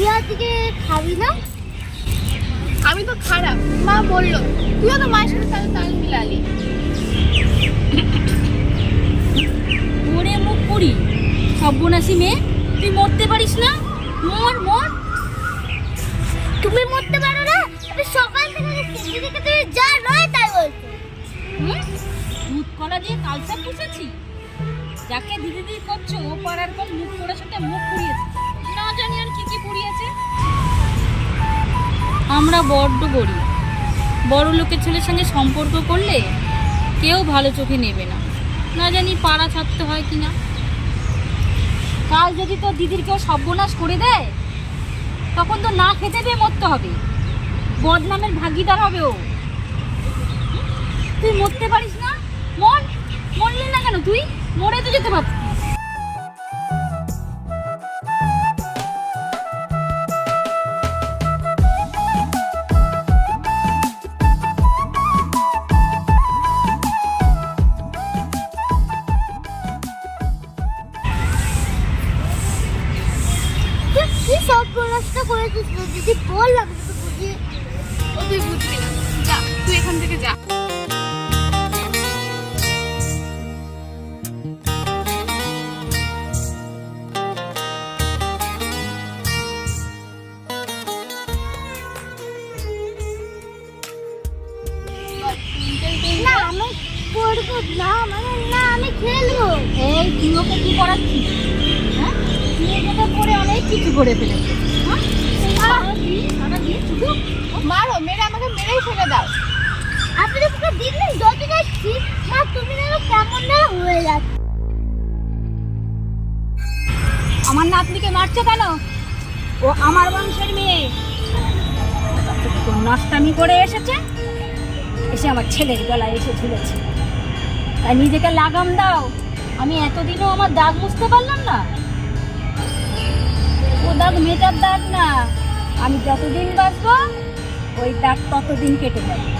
থেকে খাবি না? আমি তো খারাপ। মা বলল তুইও তো মায়ের সাথে তাহলে তাল মিলালি। মরে মুখ পুরি সব্যনাশী মেয়ে তুই মরতে পারিস না? মর মর। তুমি মরতে পারো না? তুমি সকাল থেকে যা নয় তাই বলছো। মুখ কলা দিয়ে কালচার পুষেছি? যাকে দিদি দিদি করছ ও পাড়ার পর মুখ পড়ে সেটা মুখ পুড়িয়েছে? আমরা বড্ড গরিব। বড় লোকের ছেলের সঙ্গে সম্পর্ক করলে কেউ ভালো চোখে নেবে না। না জানি পাড়া ছাড়তে হয় কি না কাল যদি তোর দিদির কেউ সর্বনাশ করে দেয়, তখন তো না খেতে পেয়ে মরতে হবে। বদনামের ভাগিদার হবে ও। তুই মরতে পারিস না? মর। মরলি না কেন তুই? মরে তো যেতে পারতিস। সব করেছিস তো দিদি বললাম তো বুঝিয়ে ও তুই বুঝবি না। যা তুই এখান থেকে যা। না আমি করব না মানে না আমি খেলব এই তুই ওকে কি করাচ্ছিস? কিছু করে শুধু মারো মেরে আমাকে মেরেই ফেলে দাও। আপনি তো দিন দিন যত যাচ্ছি। মা তুমি না কেমন না হয়ে যাচ্ছে। আমার নাতনিকে মারছো কেন? ও আমার বংশের মেয়ে। নষ্টামি করে এসেছে? এসে আমার ছেলের গলায় এসে ঝুলেছে। তাই নিজেকে লাগাম দাও। আমি এতদিনও আমার দাগ মুছতে পারলাম না। দাগ মেটার দাগ না। আমি যতদিন বাঁচবো ওই দাগ ততদিন কেটে যাবে।